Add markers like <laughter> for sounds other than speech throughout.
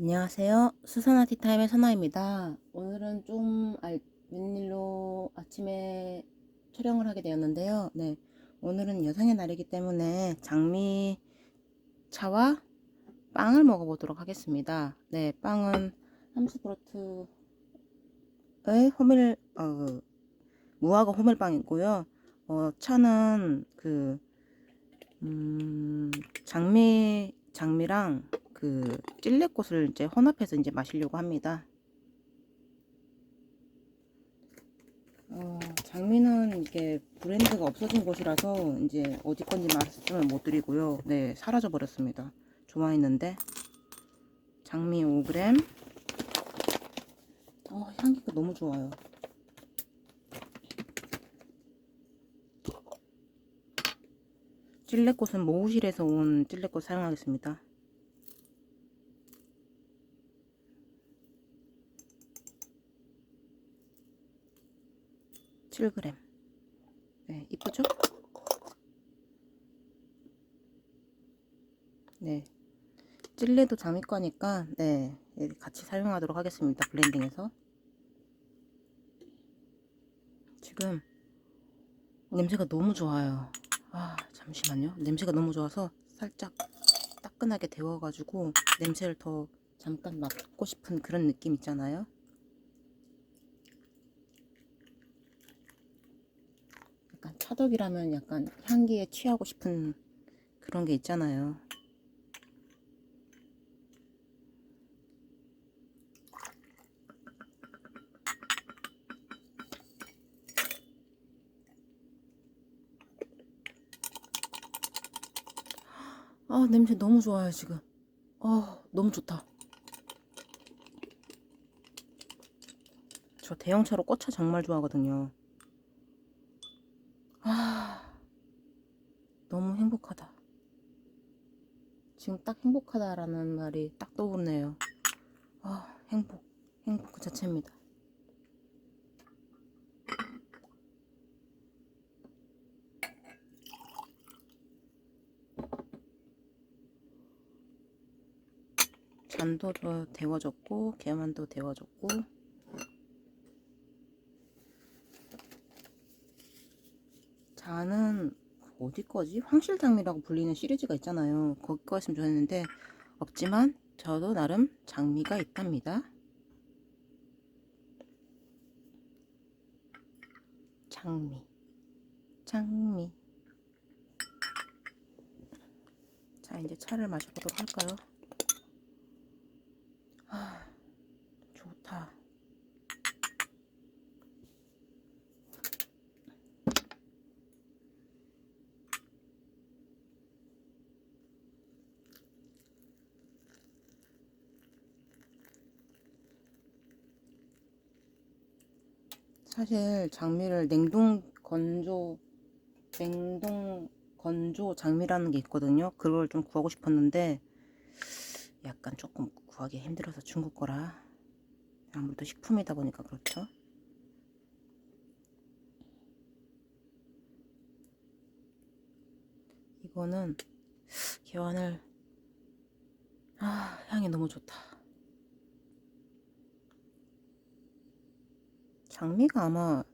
안녕하세요. 수산화 티타임의 선아입니다. 오늘은 좀 알, 웬일로 아침에 촬영을 하게 되었는데요. 네. 오늘은 여성의 날이기 때문에 장미 차와 빵을 먹어보도록 하겠습니다. 네. 빵은 함스브로트의 호밀, 어, 무화과 호밀빵이고요. 어, 차는 그, 음, 장미, 장미랑 그 찔레꽃을 이제 혼합해서 이제 마시려고 합니다. 어, 장미는 이게 브랜드가 없어진 곳이라서 이제 어디 건지 말씀을 못 드리고요. 네, 사라져 버렸습니다. 좋아했는데 장미 5g. 어, 향기가 너무 좋아요. 찔레꽃은 모우실에서 온 찔레꽃 사용하겠습니다. 7g. 네, 이쁘죠? 네. 찔레도 장미 거니까, 네, 같이 사용하도록 하겠습니다. 블렌딩해서. 지금, 냄새가 너무 좋아요. 아, 잠시만요. 냄새가 너무 좋아서 살짝 따끈하게 데워가지고 냄새를 더 잠깐 맡고 싶은 그런 느낌 있잖아요. 약간 차덕이라면 약간 향기에 취하고 싶은 그런 게 있잖아요. 아, 냄새 너무 좋아요, 지금. 아, 너무 좋다. 저 대형차로 꽃차 정말 좋아하거든요. 아, 너무 행복하다. 지금 딱 행복하다라는 말이 딱 떠오르네요. 아, 행복. 행복 그 자체입니다. 잔도 더 데워졌고, 개만도 데워졌고, 자는 어디 거지? 황실장미라고 불리는 시리즈가 있잖아요. 거기 거 했으면 좋겠는데 없지만 저도 나름 장미가 있답니다. 장미, 장미. 자 이제 차를 마셔보도록 할까요? 아, 좋다. 사실 장미를 냉동 건조 냉동 건조 장미라는 게 있거든요. 그걸 좀 구하고 싶었는데 약간 조금 구하기 힘들어서 중국 거라 아무래도 식품이다 보니까 그렇죠. 이거는 개환을 아 향이 너무 좋다. 장미가 아마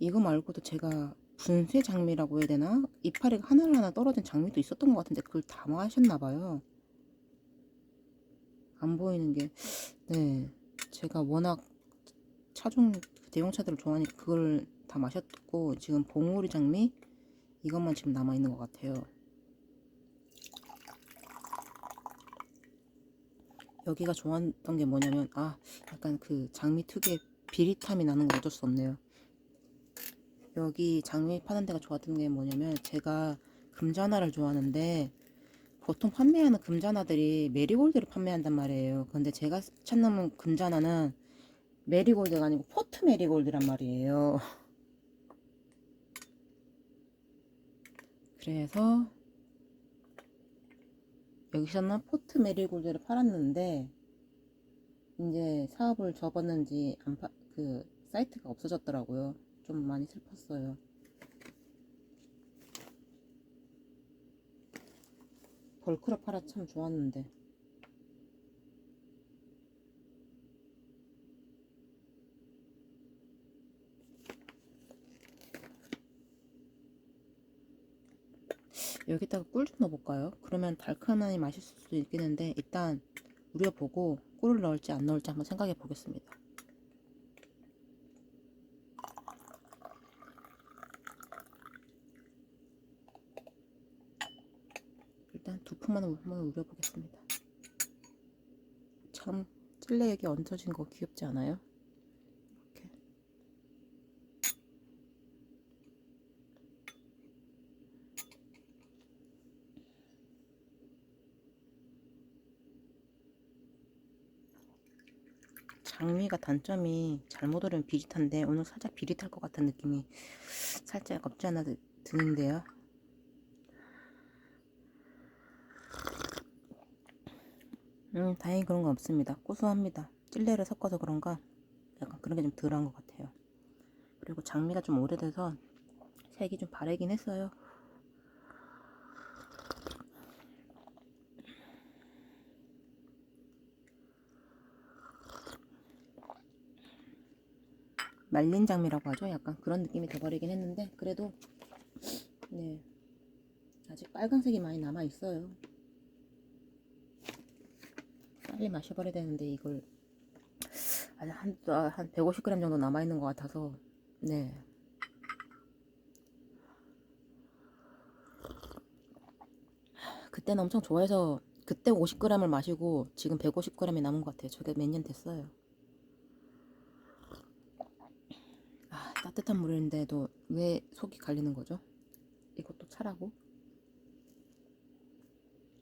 이거 말고도 제가 분쇄 장미라고 해야 되나? 이파리가 하나하나 떨어진 장미도 있었던 것 같은데 그걸 다 마셨나 봐요. 안 보이는 게, 네. 제가 워낙 차종, 대용차들을 좋아하니까 그걸 다 마셨고, 지금 봉오리 장미? 이것만 지금 남아 있는 것 같아요. 여기가 좋았던 게 뭐냐면, 아, 약간 그 장미 특유의 비릿함이 나는 건 어쩔 수 없네요. 여기 장미 파는 데가 좋았던 게 뭐냐면 제가 금자나를 좋아하는데 보통 판매하는 금자나들이 메리골드를 판매한단 말이에요. 근데 제가 찾는 금자나는 메리골드가 아니고 포트 메리골드란 말이에요. <laughs> 그래서 여기서는 포트 메리골드를 팔았는데 이제 사업을 접었는지 안 파, 그 사이트가 없어졌더라고요. 좀 많이 슬펐어요. 벌크럽 하라 참 좋았는데. 여기다가 꿀 좀 넣어볼까요? 그러면 달큰하니 맛있을 수도 있겠는데 일단 우려보고 꿀을 넣을지 안 넣을지 한번 생각해 보겠습니다. 일단 두 푼만 한번 우려보겠습니다. 참 찔레 여기 얹어진 거 귀엽지 않아요? 이렇게. 장미가 단점이 잘못 오르면 비릿한데 오늘 살짝 비릿할 것 같은 느낌이 살짝 없지 않아 드- 드는데요. 음, 다행히 그런 건 없습니다. 고소합니다. 찔레를 섞어서 그런가 약간 그런 게 좀 덜한 것 같아요. 그리고 장미가 좀 오래돼서 색이 좀 바래긴 했어요. 말린 장미라고 하죠. 약간 그런 느낌이 돼버리긴 했는데 그래도 네 아직 빨간색이 많이 남아 있어요. 빨리 마셔버려야 되는데 이걸 한, 아, 한 150g 정도 남아있는 것 같아서 네. 그때는 엄청 좋아해서 그때 50g을 마시고 지금 150g이 남은 것 같아요. 저게 몇 년 됐어요. 아 따뜻한 물인데도 왜 속이 갈리는 거죠? 이것도 차라고?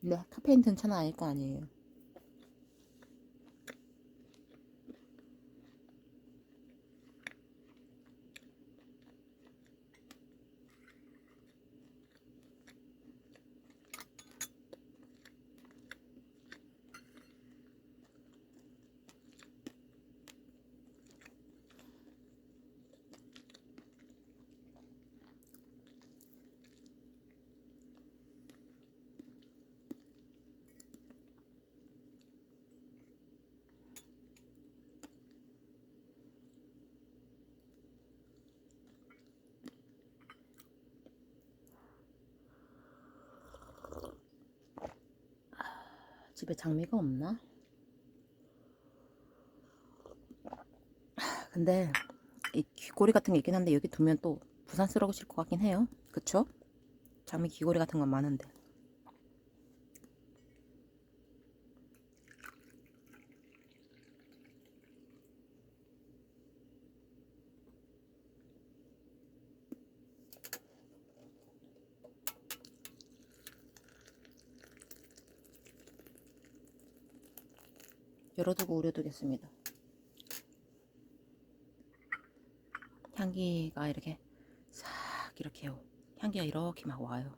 근데 카페인 든 차는 아닐 거 아니에요 집에 장미가 없나? 근데 이 귀고리 같은 게 있긴 한데 여기 두면 또 부산스러우실 것 같긴 해요. 그쵸? 장미 귀고리 같은 건 많은데. 열어두고 우려두겠습니다. 향기가 이렇게 싹 이렇게 향기가 이렇게 막 와요.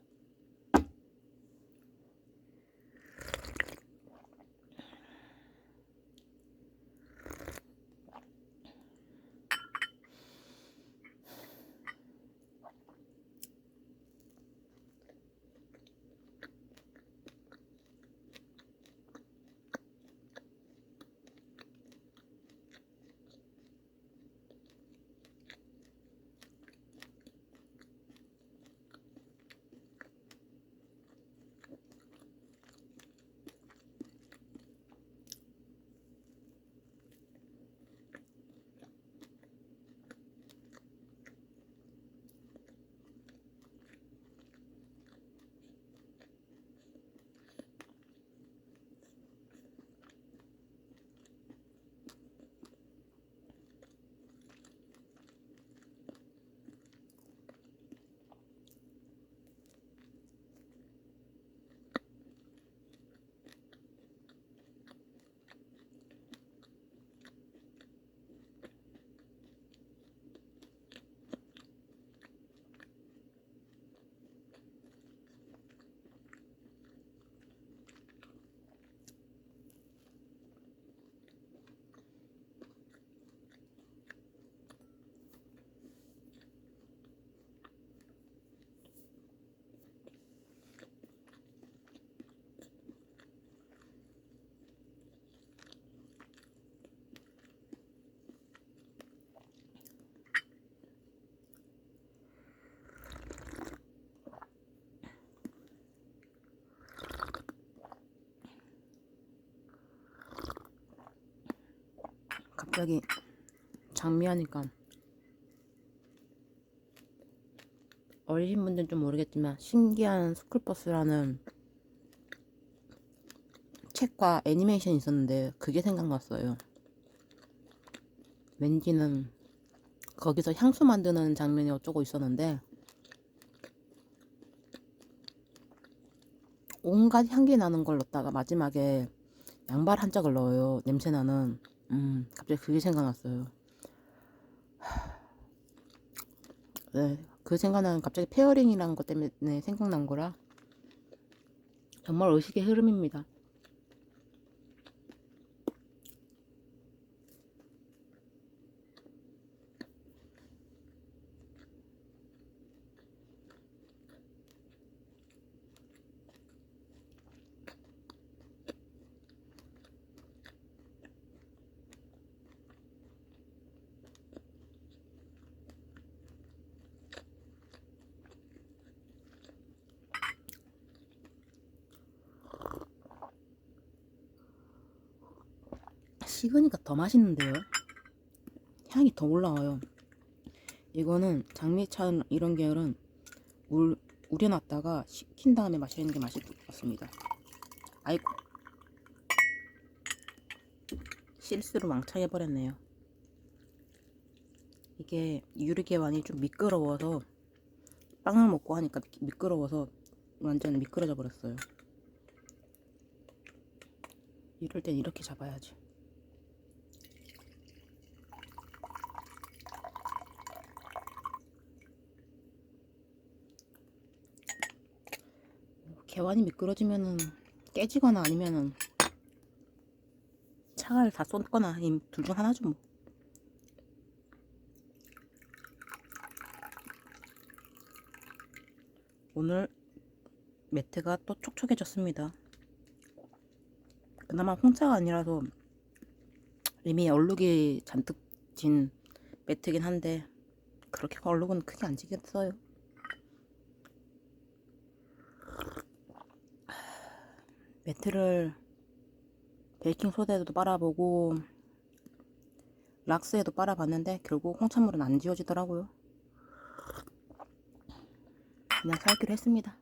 갑자기 장미하니까 어리신 분들은 좀 모르겠지만 신기한 스쿨버스라는 책과 애니메이션이 있었는데 그게 생각났어요. 왠지는 거기서 향수 만드는 장면이 어쩌고 있었는데 온갖 향기 나는 걸 넣었다가 마지막에 양발 한 짝을 넣어요. 냄새 나는. 음, 갑자기 그게 생각났어요. 네, 그 생각나는 갑자기 페어링이라는 것 때문에 생각난 거라 정말 의식의 흐름입니다. 식으니까 더 맛있는데요. 향이 더 올라와요. 이거는 장미차 이런 계열은 물 우려놨다가 식힌 다음에 마시는 게 맛있을 것 같습니다. 아이고 실수로 망창해버렸네요. 이게 유리개완이 좀 미끄러워서 빵을 먹고 하니까 미- 미끄러워서 완전 미끄러져 버렸어요. 이럴 땐 이렇게 잡아야지. 개완이 미끄러지면은 깨지거나 아니면은 차를 다 쏟거나 둘중 하나죠 뭐. 오늘 매트가 또 촉촉해졌습니다. 그나마 홍차가 아니라서 이미 얼룩이 잔뜩 진 매트긴 한데 그렇게 얼룩은 크게 안 지겠어요. 매트를 베이킹 소다에도 빨아보고 락스에도 빨아봤는데 결국 홍차물은 안 지워지더라고요. 그냥 살기로 했습니다.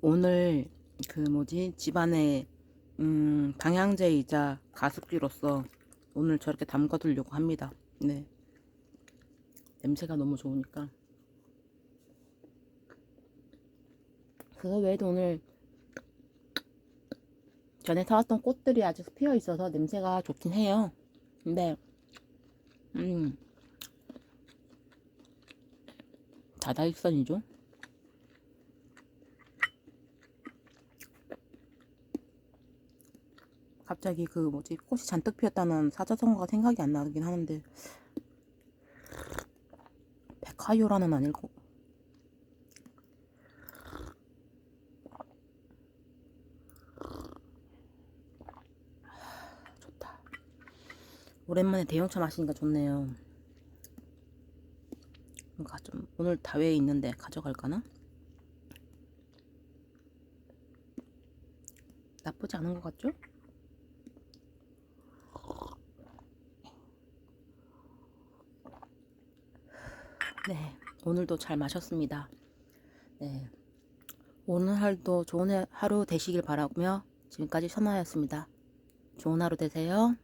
오늘 그 뭐지 집안에 음 방향제이자 가습기로서 오늘 저렇게 담가두려고 합니다. 네. 냄새가 너무 좋으니까. 그거 외에도 오늘 전에 사왔던 꽃들이 아직 피어 있어서 냄새가 좋긴 해요. 근데 음 다다익선이죠. 갑자기 그 뭐지? 꽃이 잔뜩 피었다는 사자성어가 생각이 안 나긴 하는데. 백화요라는 아닐고 좋다. 오랜만에 대형차 마시니까 좋네요. 뭔가 좀 오늘 다회에 있는데 가져갈까나? 나쁘지 않은 것 같죠? 네, 오늘도 잘 마셨습니다. 네, 오늘 하루도 좋은 하- 하루 되시길 바라며 지금까지 선아였습니다. 좋은 하루 되세요.